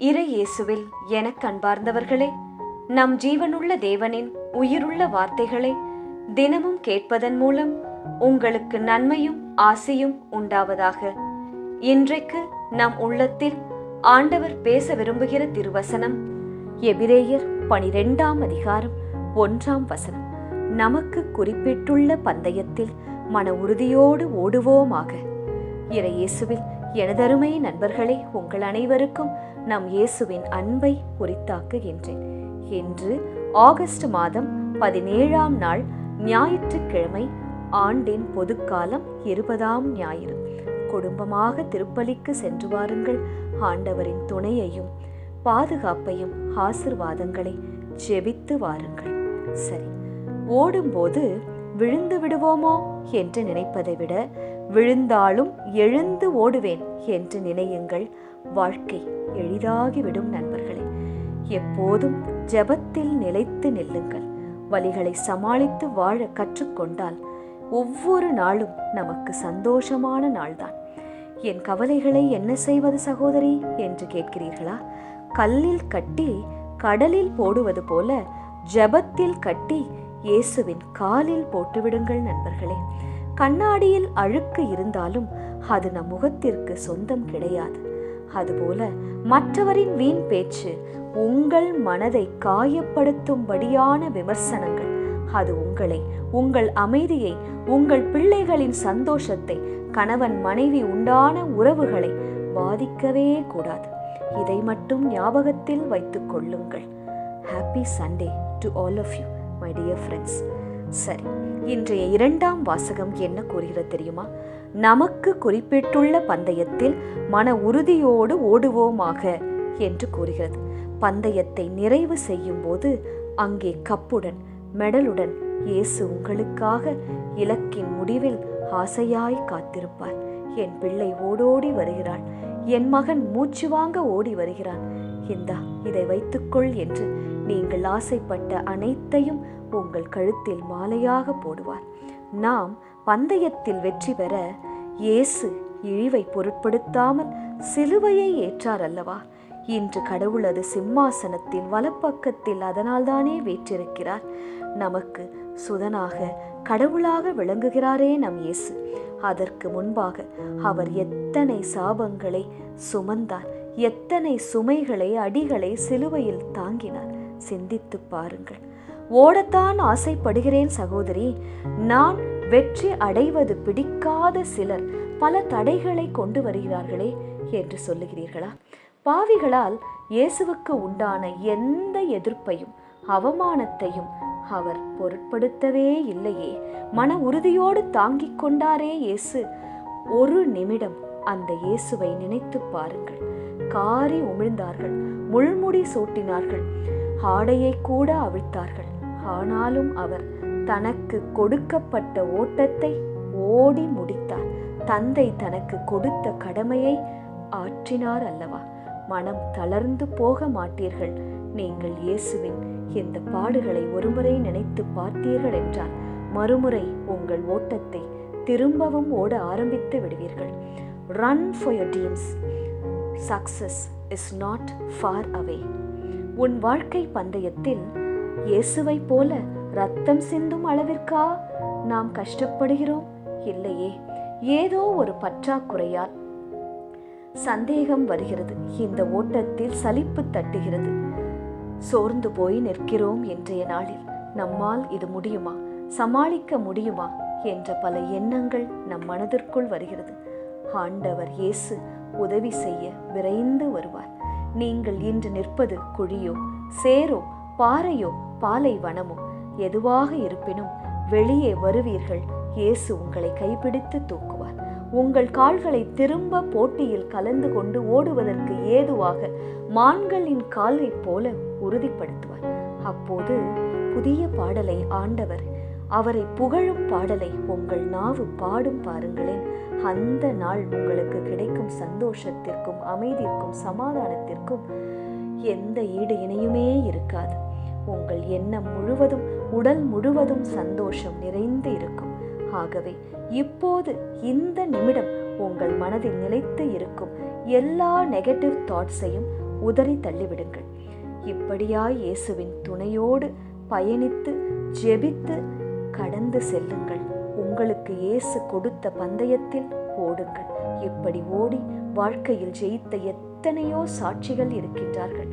இறை இயேசுவில் எனக் அன்பார்ந்தவர்களே நம் ஜீவனுள்ள தேவனின் உயிருள்ள வார்த்தைகளை தினமும் கேட்பதன் மூலம் உங்களுக்கு நன்மையும் ஆசையும் உண்டாவதாக. இன்றைக்கு நம் உள்ளத்தில் ஆண்டவர் பேச விரும்புகிற திருவசனம் எபிரேயர் பனிரெண்டாம் அதிகாரம் ஒன்றாம் வசனம். நமக்கு குறிப்பிட்டுள்ள பந்தயத்தில் மன உறுதியோடு ஓடுவோமாக. இறையேசுவில் எனதருமை நண்பர்களே உங்கள் அனைவருக்கும் நம் இயேசுவின் அன்பை உரித்தாக்குகின்றேன். இன்று ஆகஸ்ட் மாதம் பதினேழாம் நாள் ஞாயிற்றுக்கிழமை ஆண்டின் பொதுக்காலம் இருபதாம் ஞாயிறு. குடும்பமாக திருப்பலிக்கு சென்று வாருங்கள். ஆண்டவரின் துணையையும் பாதுகாப்பையும் ஆசிர்வாதங்களை ஜெபித்து வாருங்கள். சரி ஓடும்போது விழுந்து விடுவோமோ என்று நினைப்பதை விட விழுந்தாலும் எழுந்து ஓடுவேன் என்று நினையுங்கள். வாழ்க்கை எளிதாகிவிடும் நண்பர்களே. எப்போதும் ஜெபத்தில் நிலைத்து நில்லுங்கள். வலிகளை சமாளித்து வாழ கற்றுக்கொண்டால் ஒவ்வொரு நாளும் நமக்கு சந்தோஷமான நாள்தான். என் கவலைகளை என்ன செய்வது சகோதரி? என்று கேட்கிறீர்களா? கல்லில் கட்டி கடலில் போடுவது போல ஜெபத்தில் கட்டி இயேசுவின் காலில் போட்டுவிடுங்கள் நண்பர்களே. கண்ணாடியில் அழுக்கு இருந்தாலும் அது நம் முகத்திற்கு சொந்தம் கிடையாது. அதுபோல மற்றவரின் வீண் பேச்சு உங்கள் மனதை காயப்படுத்தும்படியான விமர்சனங்கள். அது உங்களை உங்கள் அமைதியை உங்கள் பிள்ளைகளின் சந்தோஷத்தை கணவன் மனைவி உண்டான உறவுகளை பாதிக்கவே கூடாது. இதை மட்டும் ஞாபகத்தில் வைத்துக் கொள்ளுங்கள். Happy Sunday to all of you my dear friends சரி இன்றைய இரண்டாம் வாசகம் என்ன கூறுகிறது தெரியுமா? நமக்கு குறிப்பிட்டுள்ள பந்தயத்தில் மன உறுதியோடு ஓடுவோமாக என்று கூறுகிறது. பந்தயத்தை நிறைவு செய்யும் போது அங்கே கப்புடன் மெடலுடன் இயேசு உங்களுக்காக இலக்கின் முடிவில் ஆசையாய் காத்திருப்பார். என் பிள்ளை ஓடோடி வருகிறாள். என் மகன் மூச்சு வாங்க ஓடி வருகிறான். இந்தா இதை வைத்துக்கொள் என்று நீங்கள் ஆசைப்பட்ட அனைத்தையும் உங்கள் கழுத்தில் மாலையாக போடுவார். நாம் பந்தயத்தில் வெற்றி பெற இயேசு இழிவை பொருட்படுத்தாமல் சிலுவையை ஏற்றார் அல்லவா? இன்று கடவுளது சிம்மாசனத்தின் வலப்பக்கத்தில் அதனால்தானே வீற்றிருக்கிறார். நமக்கு சுதனாக கடவுளாக விளங்குகிறாரே நம் இயேசு. அதற்கு முன்பாக அவர் எத்தனை சாபங்களை சுமந்தார் எத்தனை சுமைகளை அடிகளை சிலுவையில் தாங்கினார். சிந்தித்து பாருங்கள். ஓடத்தான் ஆசைப்படுகிறேன் சகோதரி. நான் வெற்றி அடைவது பிடிக்காத சிலர் பல தடைகளை கொண்டு வருகிறார்களே என்று சொல்லுகிறீர்களா? பாவிகளால் இயேசுவுக்கு உண்டான எந்த எதிர்ப்பையும் அவமானத்தையும் அவர் பொருட்படுத்தவே இல்லையே. மன உறுதியோடு தாங்கிக் கொண்டாரே இயேசு. ஒரு நிமிடம் அந்த இயேசுவை நினைத்து பாருங்கள். காரி உமிழ்ந்தார்கள் முள்முடி சூட்டினார்கள். ஆடையை கூட அவிழ்த்தார்கள். ஆனாலும் அவர் தனக்கு கொடுக்கப்பட்ட ஓட்டத்தை ஓடி முடித்தார். தந்தை தனக்கு கொடுத்த கடமையை ஆற்றினார் அல்லவா? மனம் தளர்ந்து போக மாட்டீர்கள். நீங்கள் இயேசுவின் இந்த பாடுகளை ஒருமுறை நினைத்து பார்த்தீர்கள் என்றால் மறுமுறை உங்கள் ஓட்டத்தை திரும்பவும் ஓட ஆரம்பித்து விடுவீர்கள். Run for your team's success is not far away உன் வாழ்க்கை பந்தயத்தில் இயேசுவை போல ரத்தம் சிந்தும் அளவிற்கா? நாம் கஷ்டப்படுகிறோம் இல்லையே? ஏதோ ஒரு பற்றாக்குறையால் சந்தேகம் வருகிறது. இந்த ஓட்டத்தில் சலிப்பு தட்டுகிறது. சோர்ந்து போய் நிற்கிறோம் என்றைய நாளில். நம்மால் இது முடியுமா? சமாளிக்க முடியுமா? என்ற பல எண்ணங்கள் நம் மனதிற்குள் வருகிறது. ஆண்டவர் இயேசு உதவி செய்ய விரைந்து வருவார். நீங்கள் இன்று நிற்பது குழியோ சேரோ பாறையோ பாலைவனமோ எதுவாக இருப்பினும் வெளியே வருவீர்கள். இயேசு உங்களை கைப்பிடித்து தூக்குவார். உங்கள் கால்களை திரும்ப போட்டியில் கலந்து கொண்டு ஓடுவதற்கு ஏதுவாக மான்களின் காலை போல உறுதிப்படுத்துவார். அப்போது புதிய பாடலை ஆண்டவர் அவரை புகழும் பாடலை உங்கள் நாவு பாடும் பாருங்களேன். அந்த நாள் உங்களுக்கு கிடைக்கும் சந்தோஷத்திற்கும் அமைதிக்கும் சமாதானத்திற்கும் எந்த ஈடு இணையுமே இருக்காது. உங்கள் எண்ணம் முழுவதும் உடல் முழுவதும் சந்தோஷம் நிறைந்து இருக்கும். ஆகவே இப்போது இந்த நிமிடம் உங்கள் மனதில் நிலைத்து இருக்கும் எல்லா நெகட்டிவ் தாட்ஸையும் உதறி தள்ளிவிடுங்கள். இப்படியாய் இயேசுவின் துணையோடு பயணித்து ஜெபித்து கடந்து செல்லுங்கள். உங்களுக்கு இயேசு கொடுத்த பந்தயத்தில் ஓடுங்கள். இப்படி ஓடி வாழ்க்கையில் ஜெயித்த எத்தனையோ சாட்சிகள் இருக்கின்றார்கள்.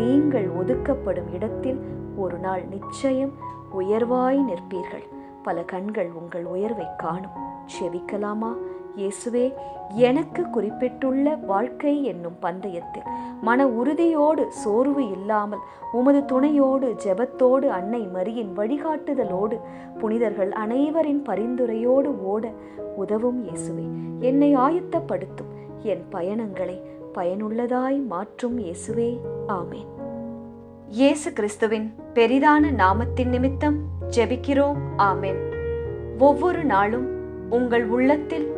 நீங்கள் ஒதுக்கப்படும் இடத்தில் ஒரு நாள் நிச்சயம் உயர்வாய் நிற்பீர்கள். பல கண்கள் உங்கள் உயர்வை காணும். செவிக்கலாமா? இயேசுவே எனக்கு குறிப்பிட்டுள்ள வாழ்க்கை என்னும் பந்தயத்தில் மன உறுதியோடு சோர்வு இல்லாமல் உமது துணையோடு ஜெபத்தோடு அன்னை மரியின் வழிகாட்டுதலோடு புனிதர்கள் அனைவரின் பரிந்துரையோடு ஓட உதவும் இயேசுவே. என்னை ஆயத்தப்படுத்தும். என் பயணங்களை பயனுள்ளதாய் மாற்றும் இயேசுவே. ஆமேன். இயேசு கிறிஸ்துவின் பெரிதான நாமத்தின் நிமித்தம் ஜெபிக்கிறோம். ஆமேன். ஒவ்வொரு நாளும் உங்கள் உள்ளத்தில்